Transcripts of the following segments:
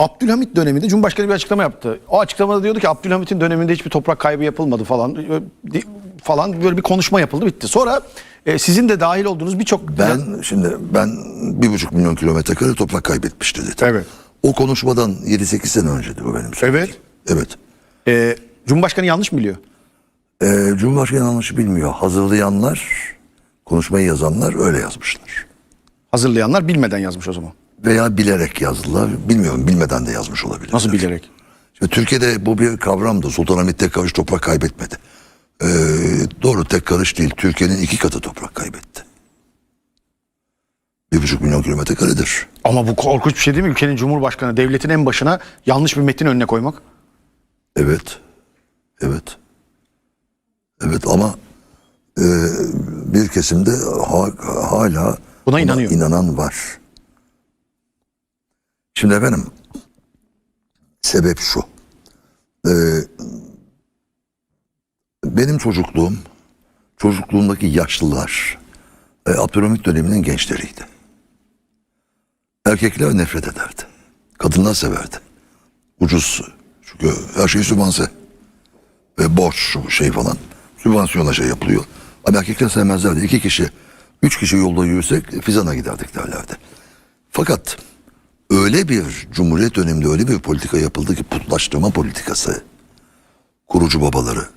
Abdülhamit döneminde Cumhurbaşkanı bir açıklama yaptı. O açıklamada diyordu ki Abdülhamit'in döneminde hiçbir toprak kaybı yapılmadı falan Ö- falan böyle bir konuşma yapıldı bitti. Sonra e, sizin de dahil olduğunuz birçok Ben şimdi ben bir buçuk milyon kilometre kare toprak kaybetmişti dedi. Evet. O konuşmadan 7-8 sene öncedir o benim söylediğim. Evet. Evet. e, Cumhurbaşkanı yanlış mı biliyor? Ee, Cumhurbaşkanı yanlışı bilmiyor. Hazırlayanlar, konuşmayı yazanlar öyle yazmışlar. Hazırlayanlar bilmeden yazmış o zaman. Veya bilerek yazdılar. Bilmiyorum bilmeden de yazmış olabilir. Nasıl bilerek? Şimdi Türkiye'de bu bir kavramdı. Sultanahmet tek karış toprak kaybetmedi. Ee, doğru tek karış değil. Türkiye'nin iki katı toprak kaybetti. Bir buçuk milyon kilometre karedir. Ama bu korkunç bir şey değil mi? Ülkenin Cumhurbaşkanı devletin en başına yanlış bir metin önüne koymak. Evet. Evet. Evet ama e, bir kesimde ha- hala Buna inanıyor. inanan var. Şimdi efendim sebep şu. E, benim çocukluğum çocukluğumdaki yaşlılar e, Abdülhamit döneminin gençleriydi. Erkekler nefret ederdi. Kadınlar severdi. Ucuz. Çünkü her şey sübvanse. Ve borç şey falan. Sübvansiyona şey yapılıyor. Ama erkekler sevmezlerdi. İki kişi, üç kişi yolda yürüsek Fizan'a giderdik derlerdi. Fakat öyle bir Cumhuriyet döneminde öyle bir politika yapıldı ki putlaştırma politikası. Kurucu babaları.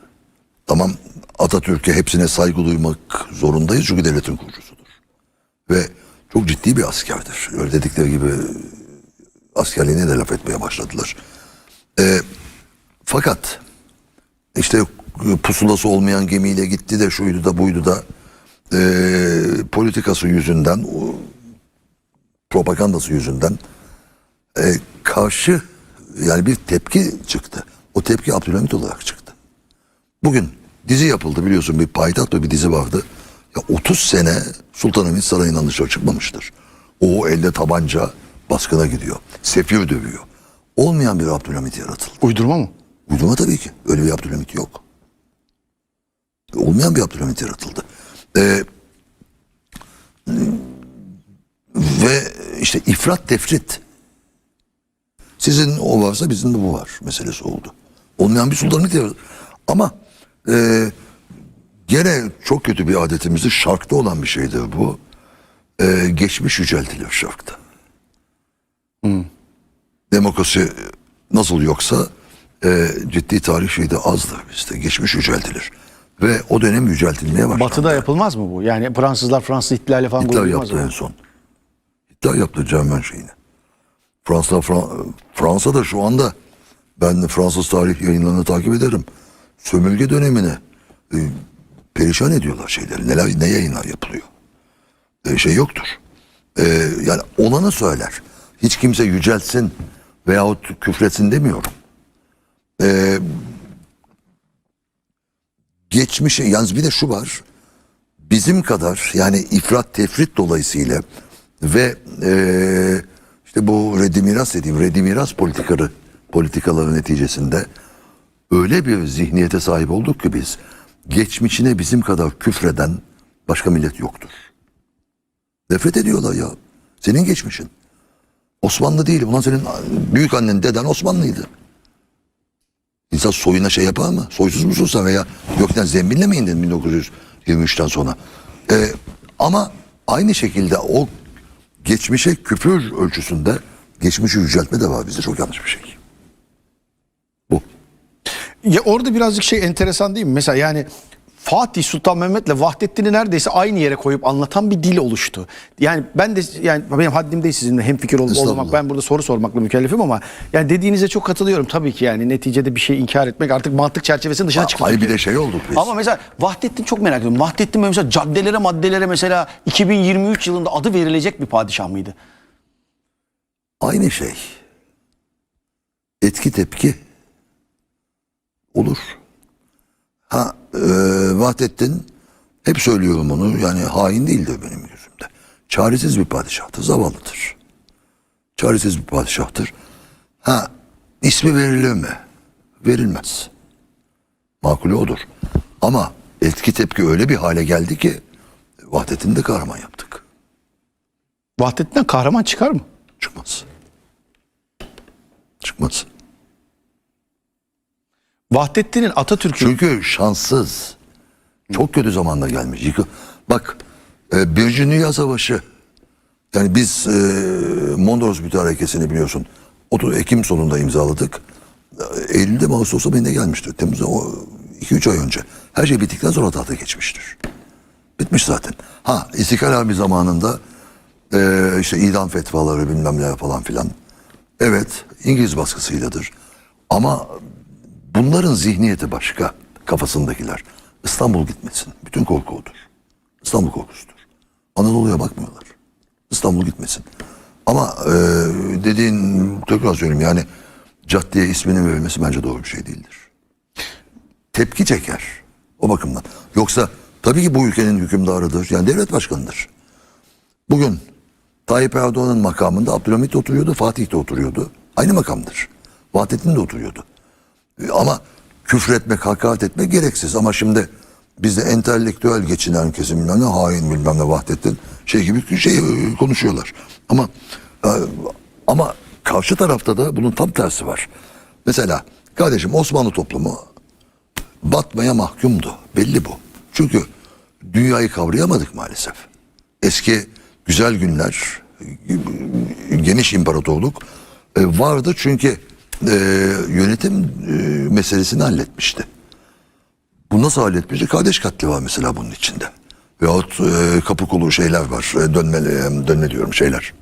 Tamam Atatürk'e hepsine saygı duymak zorundayız çünkü devletin kurucusudur. Ve çok ciddi bir askerdir. Öyle dedikleri gibi askerliğine de laf etmeye başladılar. Ee, fakat işte pusulası olmayan gemiyle gitti de şuydu da buydu da ee, politikası yüzünden o propagandası yüzünden ee, karşı yani bir tepki çıktı. O tepki Abdülhamit olarak çıktı. Bugün dizi yapıldı biliyorsun bir payitaht bir dizi vardı. Ya 30 sene Sultanahmet Sarayı'ndan dışarı çıkmamıştır. O elde tabanca baskına gidiyor. Sefir dövüyor. Olmayan bir Abdülhamit yaratıldı. Uydurma mı? Uydurma tabii ki. Öyle bir Abdülhamit yok. Olmayan bir Abdülhamit yaratıldı. Ee, ve işte ifrat tefrit. Sizin o varsa bizim de bu var meselesi oldu. Olmayan bir sultanlık yaratıldı. Ama e, gene çok kötü bir adetimizde şarkta olan bir şeydir bu. E, geçmiş yüceltilir şarkta. Demokrasi nasıl yoksa e, ciddi tarih şeyde azdır bizde. Geçmiş yüceltilir. Ve o dönem yüceltilmeye başlandı. Batı'da yapılmaz mı bu? Yani Fransızlar Fransız ihtilali falan Hitler yaptı mı? en son. Hitler yaptı Cermen şeyini. Fransa, Fra- Fransa da şu anda ben Fransız tarih yayınlarını takip ederim. Sömürge dönemini e, perişan ediyorlar şeyleri. Neler, ne yayınlar yapılıyor. E, şey yoktur. E, yani olanı söyler. Hiç kimse yücelsin veyahut küfretsin demiyorum. E, geçmişe yalnız bir de şu var bizim kadar yani ifrat tefrit dolayısıyla ve eee, işte bu reddi miras dediğim miras politikaları politikaları neticesinde öyle bir zihniyete sahip olduk ki biz geçmişine bizim kadar küfreden başka millet yoktur. Nefret ediyorlar ya. Senin geçmişin. Osmanlı değil. Ulan senin büyük annen deden Osmanlıydı. İnsan soyuna şey yapar mı? Soysuz musun sen veya gökten zembille mi indin 1923'ten sonra? Ee, ama aynı şekilde o geçmişe küfür ölçüsünde geçmişi yüceltme de var bizde çok yanlış bir şey. Bu. Ya orada birazcık şey enteresan değil mi? Mesela yani Fatih Sultan Mehmet'le Vahdettin'i neredeyse aynı yere koyup anlatan bir dil oluştu. Yani ben de yani benim haddim değil sizinle hemfikir olup Estağfurullah. olmamak. Ben burada soru sormakla mükellefim ama yani dediğinize çok katılıyorum tabii ki yani neticede bir şey inkar etmek artık mantık çerçevesinin dışına çıktı. Hayır bir de şey olduk biz. Ama mesela Vahdettin çok merak ediyorum. Vahdettin mesela caddelere maddelere mesela 2023 yılında adı verilecek bir padişah mıydı? Aynı şey. Etki tepki olur. Ha e, Vahdettin hep söylüyorum onu yani hain değildir benim gözümde. Çaresiz bir padişahtır, zavallıdır. Çaresiz bir padişahtır. Ha ismi verilir mi? Verilmez. Makulü odur. Ama etki tepki öyle bir hale geldi ki Vahdettin'i de kahraman yaptık. Vahdettin'den kahraman çıkar mı? Çıkmaz. Çıkmaz. Vahdettin'in Atatürk'ü Çünkü şanssız. Çok kötü zamanda gelmiş. Yıkı- Bak e, Birinci Dünya Savaşı yani biz e, Mondros Mütarekesini biliyorsun 30 Ekim sonunda imzaladık. E, Eylül'de mi Ağustos'ta ne gelmiştir? Temmuz'da o 2-3 ay önce. Her şey bittikten sonra tahta geçmiştir. Bitmiş zaten. Ha İstiklal Harbi zamanında e, işte idam fetvaları bilmem ne falan filan. Evet İngiliz baskısıyladır. Ama bunların zihniyeti başka kafasındakiler. İstanbul gitmesin. Bütün korku odur. İstanbul korkusudur. Anadolu'ya bakmıyorlar. İstanbul gitmesin. Ama e, dediğin tekrar söyleyeyim yani caddeye isminin verilmesi bence doğru bir şey değildir. Tepki çeker o bakımdan. Yoksa tabii ki bu ülkenin hükümdarıdır. Yani devlet başkanıdır. Bugün Tayyip Erdoğan'ın makamında Abdülhamit de oturuyordu, Fatih de oturuyordu. Aynı makamdır. Vahdettin de oturuyordu. E, Ama küfretmek, hakaret etmek gereksiz. Ama şimdi bizde entelektüel geçinen kesim bilmem ne hain bilmem ne Vahdettin şey gibi şey e, konuşuyorlar. Ama e, ama karşı tarafta da bunun tam tersi var. Mesela kardeşim Osmanlı toplumu batmaya mahkumdu. Belli bu. Çünkü dünyayı kavrayamadık maalesef. Eski güzel günler, geniş imparatorluk e, vardı çünkü e, yönetim e, meselesini halletmişti. Bu nasıl halletmişti? Kardeş katli var mesela bunun içinde. Veyahut e, kapı kulu şeyler var. E, dönme, e, dönme diyorum şeyler.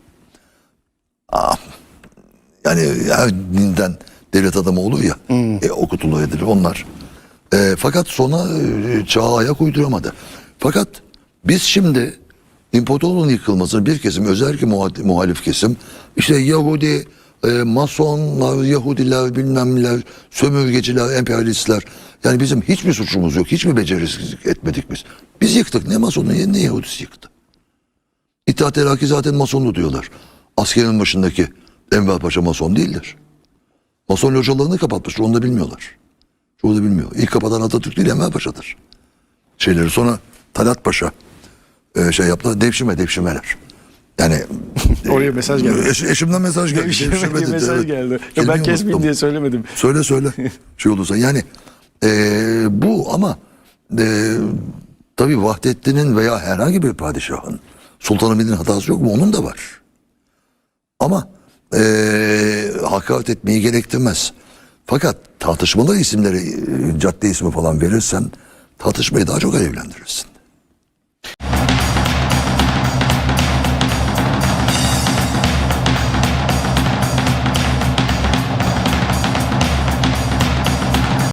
Aa, yani her dinden devlet adamı olur ya. E, okutulu edilir onlar. E, fakat sonra e, çağa ayak uyduramadı. Fakat biz şimdi imparatorluğun yıkılmasını bir kesim özellikle muha- muhalif kesim işte Yahudi, e, Masonlar, Yahudiler, bilmem sömürgeciler, emperyalistler. Yani bizim hiçbir suçumuz yok. Hiçbir becerisizlik etmedik biz. Biz yıktık. Ne Masonu ne Yahudisi yıktı. İttihat Terakki zaten Masonlu diyorlar. Askerin başındaki Enver Paşa Mason değildir. Mason localarını kapatmıştır. Onu da bilmiyorlar. Çoğu da bilmiyor. İlk kapatan Atatürk değil Enver Paşa'dır. Şeyleri sonra Talat Paşa e, şey yaptı. Devşime devşimeler. Yani Oraya mesaj geldi. Eş, eşimden mesaj geldi. Diye dedi, mesaj evet. geldi. Ya ben kesmeyeyim diye söylemedim. Söyle söyle. şey olursa yani e, bu ama e, tabii Vahdettin'in veya herhangi bir padişahın Sultanahmet'in hatası yok mu? Onun da var. Ama e, hakaret etmeyi gerektirmez. Fakat tartışmalı isimleri, e, cadde ismi falan verirsen tartışmayı daha çok alevlendirirsin.